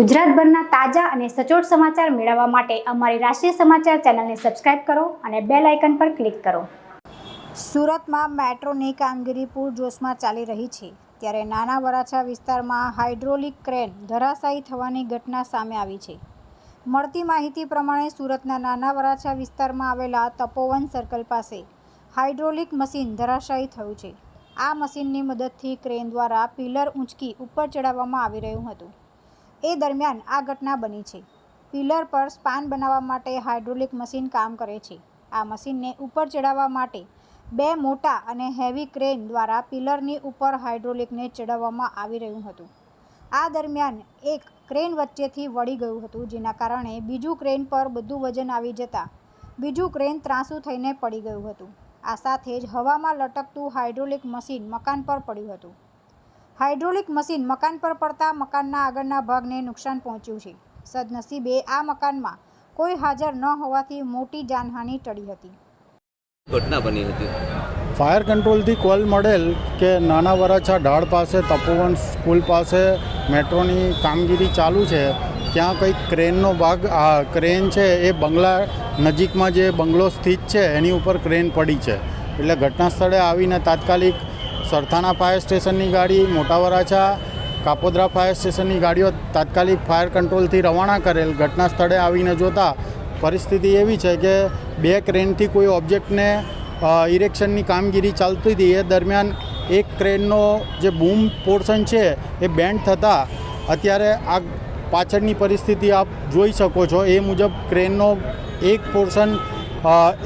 ગુજરાતભરના તાજા અને સચોટ સમાચાર મેળવવા માટે અમારી રાષ્ટ્રીય સમાચાર ચેનલને સબસ્ક્રાઇબ કરો અને બેલ આઇકન પર ક્લિક કરો. સુરતમાં મેટ્રોની કામગીરી પૂરજોશમાં ચાલી રહી છે. ત્યારે નાના વરાછા વિસ્તારમાં હાઇડ્રોલિક ક્રેન ધરાશાયી થવાની ઘટના સામે આવી છે. મળતી માહિતી પ્રમાણે સુરતના નાના વરાછા વિસ્તારમાં આવેલા તપોવન સર્કલ પાસે હાઇડ્રોલિક મશીન ધરાશાયી થયું છે. આ મશીનની મદદથી ક્રેન દ્વારા પિલર ઊંચકી ઉપર ચડાવવામાં આવી રહ્યું હતું. એ દરમિયાન આ ઘટના બની છે. પિલર પર સ્પાન બનાવવા માટે હાઇડ્રોલિક મશીન કામ કરે છે. આ મશીનને ઉપર ચડાવવા માટે બે મોટા અને હેવી ક્રેન દ્વારા પિલરની ઉપર હાઇડ્રોલિકને ચડાવવામાં આવી રહ્યું હતું. આ દરમિયાન એક ક્રેન વચ્ચેથી વળી ગયું હતું, જેના કારણે બીજું ક્રેન પર બધું વજન આવી જતાં બીજું ક્રેન ત્રાંસું થઈને પડી ગયું હતું. આ સાથે જ હવામાં લટકતું હાઇડ્રોલિક મશીન મકાન પર પડ્યું હતું. હાઇડ્રોલિક મશીન મકાન પર પડતા મકાનના આગળના ભાગને નુકસાન પહોંચ્યું છે. સદનસીબે આ મકાનમાં કોઈ હાજર ન હોવાથી મોટી જાનહાનિ ટળી હતી. ઘટના બની હતી. ફાયર કંટ્રોલથી કોલ મળેલ કે નાના વરાછા ઢાળ પાસે તપોવન સ્કૂલ પાસે મેટ્રોની કામગીરી ચાલુ છે ત્યાં કંઈક ક્રેનનો ભાગ આ ક્રેન છે એ બંગલા નજીકમાં જે બંગલો સ્થિત છે એની ઉપર ક્રેન પડી છે. એટલે ઘટના સ્થળે આવીને તાત્કાલિક સરથાણા ફાયર સ્ટેશનની ગાડી મોટા વરાછા કાપોદ્રા ફાયર સ્ટેશનની ગાડીઓ તાત્કાલિક ફાયર કંટ્રોલથી રવાના કરેલ ઘટના સ્થળે આવીને જોતા પરિસ્થિતિ એવી છે કે બે ક્રેનથી કોઈ ઓબ્જેક્ટને ઇરેક્શનની કામગીરી ચાલતી હતી. એ દરમિયાન એક ક્રેનનો જે બૂમ પોર્શન છે એ બેન્ડ થતાં અત્યારે આ પાછળની પરિસ્થિતિ આપ જોઈ શકો છો. એ મુજબ ક્રેનનો એક પોર્શન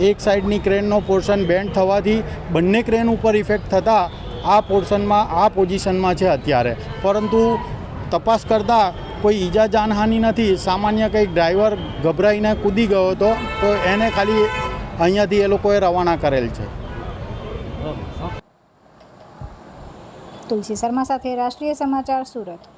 એક સાઈડની ક્રેનનો પોર્શન બેન્ડ થવાથી બંને ક્રેન ઉપર ઇફેક્ટ થતાં આ પોર્શનમાં, આ પોઝિશનમાં છે અત્યારે. પરંતુ તપાસ કરતાં કોઈ ઈજા જાનહાનિ નથી. સામાન્ય કંઈક ડ્રાઈવર ગભરાઈને કૂદી ગયો હતો, તો એને ખાલી અહીંયાથી એ લોકોએ રવાના કરેલ છે. તુલસી શર્મા સાથે રાષ્ટ્રીય સમાચાર સુરત.